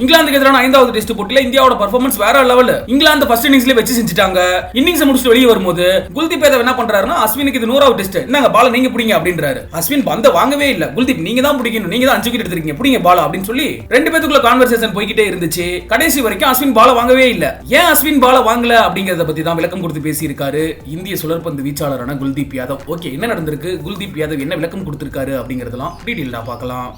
இங்கிலாந்துக்கு எதிரான ஐந்தாவது டெஸ்ட் போட்டியில இந்தியாவோட பர்ஃபார்மன்ஸ் வேற லெவல் இங்கிலாந்து ஃபர்ஸ்ட் இன்னிங்ஸ்ல வச்சு செஞ்சுட்டாங்க. இன்னிங்ஸ் முடிச்சுட்டு வெளியே வரும்போது குல்தீப் யாதவ் என்ன பண்றாருன்னா அஸ்வினுக்கு இது நூறாவது டெஸ்ட் என்னங்க பால நீங்க பிடிங்க அப்படின்றாரு. அஸ்வின் பந்த வாங்கவே இல்ல. குல்தீப் நீங்க தான் பிடிக்கணும். நீங்க தான் அஞ்சு விக்கெட் எடுத்திருக்கீங்க. பிடிங்க பால அப்படின்னு சொல்லி ரெண்டு பேத்துக்குள்ள கான்வர்சேஷன் போய்கிட்டே இருந்துச்சு. கடைசி வரைக்கும் அஸ்வின் பால வாங்கவே இல்ல. ஏன் அஸ்வின் பால வாங்கல அப்படிங்கறத பத்தி தான் விளக்கம் கொடுத்து பேசியிருக்காரு இந்திய சுழற்பந்து வீச்சாளரான குல்தீப் யாதவ். ஓகே என்ன நடந்திருக்கு? குல்தீப் யாதவ் என்ன விளக்கம் கொடுத்திருக்காரு அப்படிங்கறதெல்லாம் டீட்டெயிலா பார்க்கலாம்.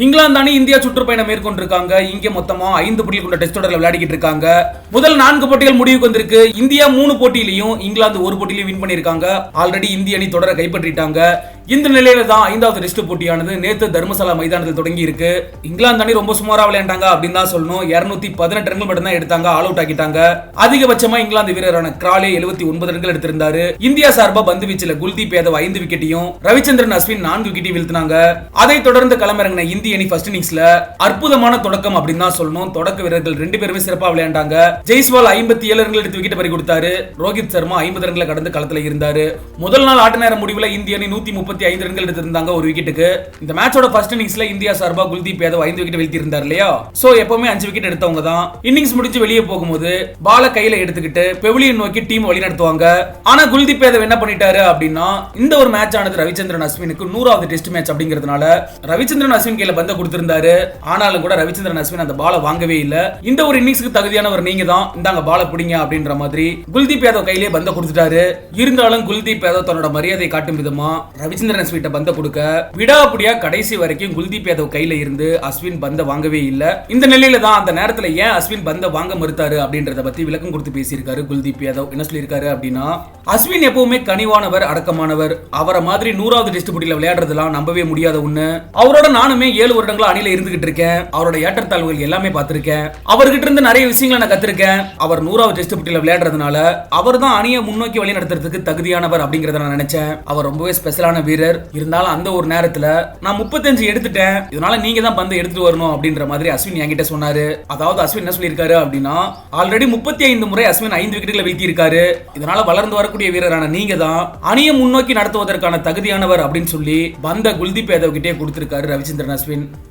இங்கிலாந்து அணி இந்தியா சுற்றுப்பயணம் மேற்கொண்டிருக்காங்க. இங்க மொத்தமா ஐந்து போட்டிகள் கொண்ட டெஸ்ட் தொடரில் விளையாடிட்டு இருக்காங்க. முதல் நான்கு போட்டிகள் முடிவுக்கு வந்திருக்கு. இந்தியா மூணு போட்டியிலையும் இங்கிலாந்து ஒரு போட்டியிலையும் வின் பண்ணிருக்காங்க ஆல்ரெடி இந்திய அணி தொடரை கைப்பற்றிட்டாங்க. இந்த நிலையில தான் ஐந்தாவது டெஸ்ட் போட்டியானது நேத்து தர்மசாலா மைதானத்தில் தொடங்கி இருக்கு இங்கிலாந்து அணி ரொம்ப சுமாரா விளையாண்டாங்க அப்படின்னு தான் சொல்லணும். இருநூத்தி பதினெட்டு ரன்கள் மட்டும் தான் எடுத்தாங்க. ஆல் அவுட் ஆக்கிட்டாங்க. அதிகபட்சமா இங்கிலாந்து வீரரான கிராலே எழுபத்தி ஒன்பது ரன்கள் எடுத்திருந்தாரு. இந்தியா சார்பா பந்து வீச்சில் குல்தீப் யாதவ் ஐந்து விக்கெட்டையும் ரவிச்சந்திரன் அஸ்வின் நான்கு விக்கெட்டையும் வீழ்த்தினாங்க. அதை தொடர்ந்து களமிறங்கின இந்திய அணி ஃபர்ஸ்ட் இன்னிங்ஸ்ல அற்புதமான தொடக்கம் அப்படின்னு தான் சொல்லணும். தொடக்க வீரர்கள் ரெண்டு பேருமே சிறப்பா விளையாண்டாங்க. ஜெய்ஸ்வால் ஐம்பத்தி ஏழு ரன்கள் எடுத்து விக்கெட் பறி கொடுத்தாரு ரோஹித் சர்மா ஐம்பது ரன்களை கடந்து களத்துல இருந்தாரு. முதல் நாள் ஆட்ட நேர முடிவில் இந்திய அணி நூத்தி முப்பத்தி ஐந்து ரன்கள் எடுத்திருந்தாங்க ஒரு விக்கெட்டுக்கு இந்த மேட்சோட ஃபர்ஸ்ட் இன்னிங்ஸ்ல இந்தியா சார்பா குல்தீப் யாதவ் ஐந்து விக்கெட் வீழ்த்தி இருந்தார் இல்லையா? சோ எப்பவுமே அஞ்சு விக்கெட் எடுத்தவங்க தான். இன்னிங்ஸ் முடிஞ்சு வெளியே போகும்போது பால கையில எடுத்துக்கிட்டு பெவிலியன் நோக்கி டீம் வழி நடத்துவாங்க. ஆனா குல்தீப் யாதவ் என்ன பண்ணிட்டாரு அப்படின்னா இந்த ஒரு மேட்ச் ஆனது ரவிச்சந்திரன் அஸ்வினுக்கு நூறாவது டெஸ்ட் மேட்ச் அப்படிங்கிறதுனால ரவிச்சந்திரன் அஸ்வின் கையில பந்த கொடுத்திருந்தாரு. ஆனாலும் கூட ரவிச்சந்திரன் அஸ்வின் அந்த பால வாங்கவே இல்ல. இந்த ஒரு இன்னிங்ஸ்க்கு தகுதியானவர் நீங்க தான் இந்தாங்க பால பிடிங்க அப்படின்ற மாதிரி குல்தீப் யாதவ் கையிலே பந்த கொடுத்துட்டாரு. இருந்தாலும் குல்தீப் யாதவ் தன்னோட மரியாதை காட்டும் விதமா ரவிச்சந்திரன் அஸ்வின் பந்த கொடுக்க விடாப்படியா கடைசி வரைக்கும் குல்தீப் யாதவ் கையில இருந்து அஸ்வின் பந்த வாங்கவே இல்ல. இந்த நிலையில தான் அந்த நேரத்துல ஏன் அஸ்வின் பந்த வாங்க மறுத்தாரு அப்படின்றத பத்தி விளக்கம் கொடுத்து பேசியிருக்காரு குல்தீப் யாதவ். என்ன சொல்லியிருக்காரு அப்படின்னா அஸ்வின் எப்பவுமே கனிவானவர் அடக்கமானவர். அவரை மாதிரி நூறாவது டெஸ்ட் போட்டியில விளையாடுறதுலாம் நம்பவே முடியாத ஒண்ணு. அவரோட நானுமே ஏழு வருடங்களா அணியில இருந்துகிட்டு இருக்கேன். அவரோட ஏற்றத்தாழ்வுகள் எல்லாமே பார்த்திருக்கேன். அவர்கிட்ட இருந்து நிறைய விஷயங்களை நான் கத்திருக்கேன். அவர் நூறாவது டெஸ்ட் போட்டியில விளையாடுறதுனால அவர் தான் அணியை முன்னோக்கி வழி நடத்துறதுக்கு தகுதியானவர் அப்படிங்கறத நான் நினைச்சேன். அவர் ரொம்பவே ஸ்பெஷலான வீரர். இருந்தாலும் அந்த ஒரு நேரத்துல நான் முப்பத்தஞ்சு எடுத்துட்டேன். இதனால நீங்க தான் பந்து எடுத்துட்டு வரணும் அப்படின்ற மாதிரி அஸ்வின் என்கிட்ட சொன்னாரு. அதாவது அஸ்வின் என்ன சொல்லியிருக்காரு அப்படின்னா ஆல்ரெடி முப்பத்தி ஐந்து முறை அஸ்வின் ஐந்து விக்கெட்டுகளை வீழ்த்தியிருக்காரு. இதனால வளர்ந்து வரக்கூடிய வீரரான நீங்க தான் அணியை முன்னோக்கி நடத்துவதற்கான தகுதியானவர் அப்படின்னு சொல்லி பந்த குல்தீப் யாதவ் கிட்டே கொடுத்திருக்காரு ரவிச்சந்திரன் அஸ்வின். Kevin.